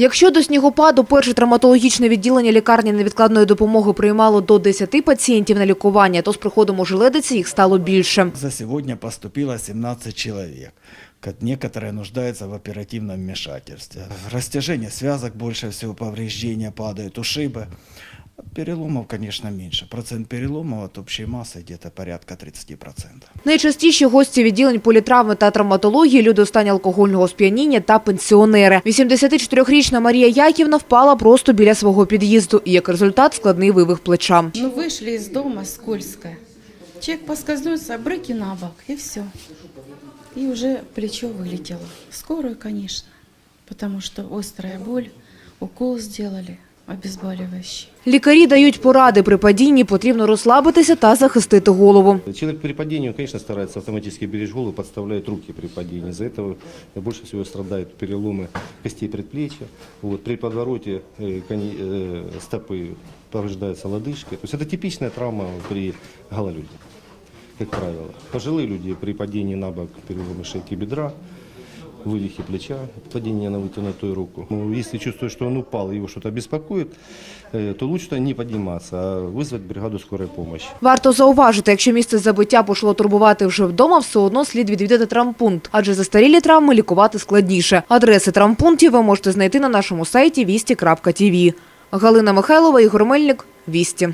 Якщо до снігопаду перше травматологічне відділення лікарні невідкладної допомоги приймало до 10 пацієнтів на лікування, то з приходом ожеледиці їх стало більше. За сьогодні поступило 17 чоловік. Ко- Некоторые нуждаются в оперативном вмешательстве. Растяжение связок больше всего, повреждения падают, ушибы. Переломов, конечно, меньше. Процент переломов от общей массы где-то порядка 30%. Найчастіші гості відділень політравми та травматології – люди у стані алкогольного сп'яніння та пенсіонери. 84-річна Марія Яківна впала просто біля свого під'їзду і, як результат, складний вивих плеча. Ну, вышли из дома скользко. Человек поскользнулся, брыки на бок, и все. И уже плечо вылетело. Скорую, конечно, потому что острая боль, укол сделали, обезболивающий. Лікарі дають поради при падінні, потрібно розслабитися та захистити голову. Человек при падении, он, конечно, старается автоматически беречь голову, подставляет руки при падении. Из-за этого больше всего страдают переломы костей предплечья. Вот, при подвороте э, кони- э, стопы повреждаются лодыжки. То есть это типичная травма при гололеде, как правило. Пожилые люди при падении на бок переломы шейки бедра, вывихи плеча, падение на вытянутую руку. Ну, если чувствует, что он упал, его что-то беспокоит, э, то лучше туда не подниматься, а вызвать бригаду скорой помощи. Варто зауважити, якщо місце забиття почало турбувати вже вдома, все одно слід відвідати травмпункт, адже застарілі травми лікувати складніше. Адреси травмпунктів ви можете знайти на нашому сайті вісті.тв. Галина Михайлова, Ігор Мельник, Вісті.